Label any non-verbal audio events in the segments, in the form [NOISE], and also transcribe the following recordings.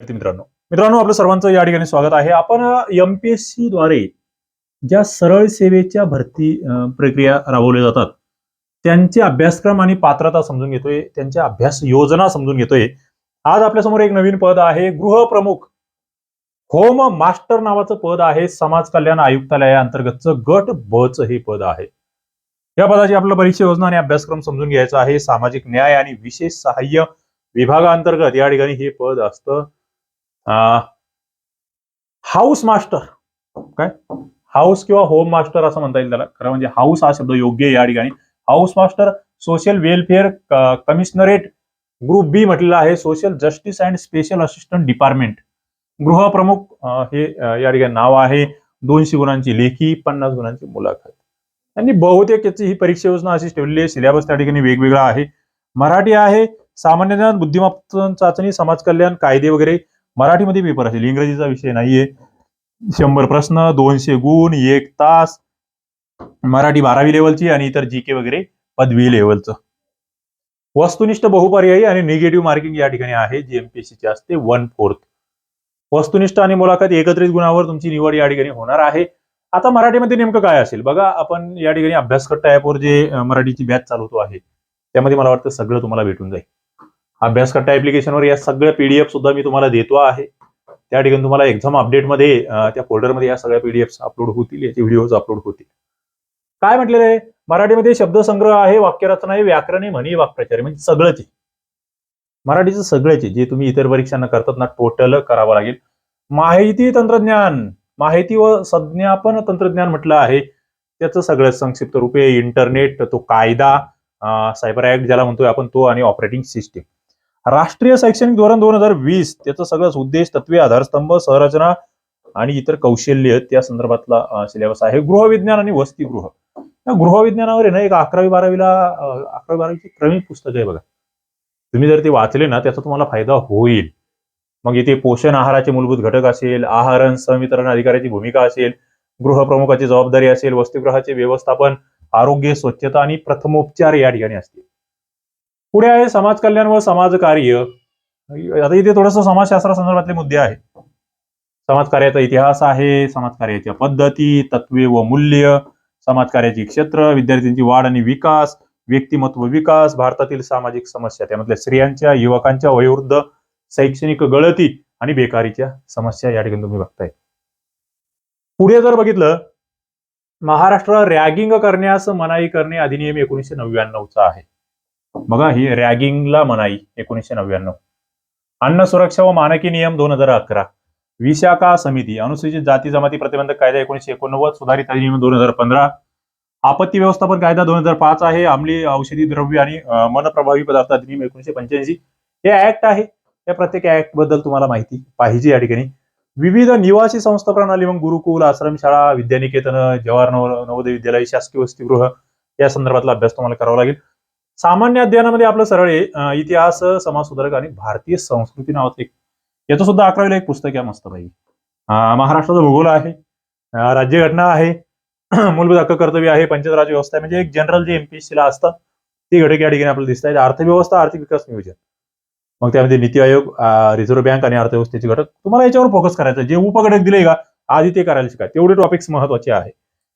विद्यार्थी मित्रांनो. मित्रांनो आपलं सर्वांचं या ठिकाणी स्वागत आहे. आपण एमपीएससी द्वारे ज्या सरळ सेवेच्या भरती प्रक्रिया राबवल्या जातात त्यांचे अभ्यासक्रम आणि पात्रता समजून घेतोय त्यांच्या अभ्यास योजना समजून घेतोय. आज आपल्यासमोर एक नवीन पद आहे गृहप्रमुख. होम मास्टर नावाचं पद आहे समाज कल्याण आयुक्तालयाअंतर्गतचं गट बच हे पद आहे. या पदाची आपल्याला परीक्षा योजना आणि अभ्यासक्रम समजून घ्यायचा आहे. सामाजिक न्याय आणि विशेष सहाय्य विभागाअंतर्गत या ठिकाणी हे पद असतं. हाऊस मास्टर काय हाऊस किंवा होम मास्टर असं म्हणता येईल त्याला. खरं म्हणजे हाऊस हा शब्द योग्य या ठिकाणी. House master social welfare commissionerate group B म्हटलेलं आहे. Social justice and special assistant department गृहप्रमुख हे या ठिकाणी नाव आहे. दोनशे गुणांची लेखी पन्नास गुणांची मुलाखत. आणि बहुतेक याची ही परीक्षा योजना अशी ठेवलेली आहे. सिलेबस त्या ठिकाणी वेगवेगळा आहे. मराठी आहे. सामान्य ज्ञान बुद्धिमत्ता चाचणी समाज कल्याण कायदे वगैरे मराठीमध्ये पेपर असेल. इंग्रजीचा विषय नाहीये. शंभर प्रश्न दोनशे गुण एक तास. मराठी बारावी लेवलची आणि इतर जी के वगैरे पदवी लेवलचं वस्तुनिष्ठ बहुपर्यायी आणि निगेटिव्ह मार्किंग या ठिकाणी आहे. जी एमपीएससीची असते वन फोर्थ वस्तुनिष्ठ आणि मुलाखत एकत्रित गुणावर तुमची निवड या ठिकाणी होणार आहे. आता मराठीमध्ये नेमकं काय असेल? बघा आपण या ठिकाणी अभ्यासकट्टा ॲपवर जे मराठीची बॅच चालवतो आहे त्यामध्ये मला वाटतं सगळं तुम्हाला भेटून जाईल. अभ्यासकट्टा ऍप्लिकेशनवर या सगळ्या पीडीएफ सुद्धा मी तुम्हाला देतो आहे. त्या ठिकाणी तुम्हाला एक्झाम अपडेटमध्ये त्या फोल्डरमध्ये या सगळ्या पीडीएफ अपलोड होतील याचे व्हिडिओज अपलोड होतील. काय म्हटलेलं आहे? मराठीमध्ये शब्दसंग्रह आहे वाक्यरचना आहे व्याकरण आहे म्हणी वाक्प्रचार म्हणजे सगळंच मराठीचं सगळंच जे तुम्ही इतर परीक्षांना करतात ना टोटल करावं लागेल. माहिती तंत्रज्ञान. माहिती व संज्ञापन तंत्रज्ञान म्हटलं आहे. त्याचं सगळं संक्षिप्त रूपे इंटरनेट तो कायदा. सायबर ऍक्ट ज्याला म्हणतोय आपण तो आणि ऑपरेटिंग सिस्टीम राष्ट्रीय शैक्षणिक धोरण दोन हजार वीस त्याचं सगळंच उद्देश तत्वे आधारस्तंभ संरचना आणि इतर कौशल्य त्या संदर्भातला सिलेबस आहे. गृहविज्ञान आणि वसतिगृह. या गृहविज्ञानावर आहे ना एक अकरावी बारावीला अकरावी बारावीची क्रमिक पुस्तक आहे बघा. तुम्ही जर ते वाचले ना त्याचा तुम्हाला फायदा होईल. मग इथे पोषण आहाराचे मूलभूत घटक असेल आहारण संवितरण अधिकाऱ्याची भूमिका असेल गृहप्रमुखाची जबाबदारी असेल वसतिगृहाचे व्यवस्थापन आरोग्य स्वच्छता आणि प्रथमोपचार या ठिकाणी असतील. पुढे आहे समाज कल्याण व समाज कार्य. आता इथे थोडस समाजशास्त्रा संदर्भातले मुद्दे आहेत. समाजकार्याचा इतिहास आहे समाजकार्याच्या पद्धती तत्वे व मूल्य समाजकार्याची क्षेत्र विद्यार्थ्यांची वाढ आणि विकास व्यक्तिमत्व विकास भारतातील सामाजिक समस्या त्यामधल्या स्त्रियांच्या युवकांच्या वयोवृद्ध शैक्षणिक गळती आणि बेकारीच्या समस्या या ठिकाणी तुम्ही बघताय. पुढे जर बघितलं महाराष्ट्र रॅगिंग करण्यास मनाई करणे अधिनियम एकोणीसशे नव्याण्णवचा आहे. बघा ही रॅगिंगला मनाई एकोणीसशे नव्याण्णव. अन्न सुरक्षा व मानकी नियम दोन हजार अकरा. विशाखा समिती अनुसूचित जाती जमाती प्रतिबंधक कायदा एकोणीसशे एकोणनव्वद सुधारित अधिनियम दोन हजार पंधरा. आपत्ती व्यवस्थापन कायदा दोन हजार पाच आहे अंमली औषधी द्रव्य आणि मनप्रभावी पदार्थ अधिनियम एकोणीसशे पंच्याऐंशी. हे ऍक्ट आहे. या प्रत्येक ऍक्टबद्दल तुम्हाला माहिती पाहिजे या ठिकाणी. विविध निवासी संस्था प्रणाली मग गुरुकुल आश्रमशाळा विद्यानिकेतन जवाहर नव नवोदय विद्यालय शासकीय वसतिगृह या संदर्भातला अभ्यास तुम्हाला करावा लागेल. सामान्य अध्ययनामध्ये आपलं सरळ आहे इतिहास समाज सुधारक आणि भारतीय संस्कृती नावाचं एक याचं सुद्धा अकरावीला एक पुस्तक आहे मस्त भाई महाराष्ट्राचा भूगोल आहे राज्यघटना आहे [CLEARS THROAT] मूलभूत हक्क कर्तव्य आहे पंचायत राज व्यवस्था आहे म्हणजे एक जनरल जे एमपीएससी ला असतात ती घटक या ठिकाणी आपल्याला दिसत आहेत अर्थव्यवस्था आर्थिक विकास नियोजन. मग त्यामध्ये नीती आयोग रिझर्व्ह बँक आणि अर्थव्यवस्थेचे घटक. तुम्हाला याच्यावर फोकस करायचं आहे. जे उपघटक दिले का आधी ते करायला शिका. तेवढे टॉपिक्स महत्त्वाचे आहे.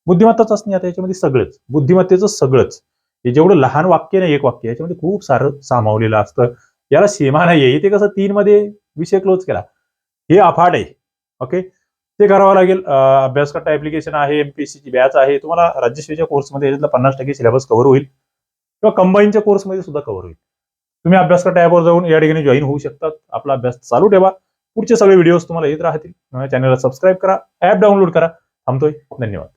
बुद्धिमत्ता चाचणी आता याच्यामध्ये सगळंच. बुद्धिमत्तेचं सगळंच. हे जेवढं लहान वाक्य नाही एक वाक्य याच्यामध्ये खूप सारं सामावलेलं असतं. याला सीमा नाहीये. इथे कसं तीन मध्ये विषय क्लोज केला. हे अफाट आहे. ओके ते करावं लागेल. अभ्यासकर्ता ऍप्लिकेशन आहे एमपीएससी ची बॅच आहे. तुम्हाला राज्यसेवेच्या कोर्समध्ये याच्यातला पन्नास टक्के सिलेबस कव्हर होईल. किंवा कंबाईनच्या कोर्समध्ये सुद्धा कव्हर होईल. तुम्ही अभ्यासकर्ता ॲपवर जाऊन या ठिकाणी जॉईन होऊ शकतात. आपला अभ्यास चालू ठेवा. पुढचे सगळे व्हिडिओज तुम्हाला येत राहतील. चॅनलला सबस्क्राईब करा. ऍप डाउनलोड करा. थांबतोय. धन्यवाद.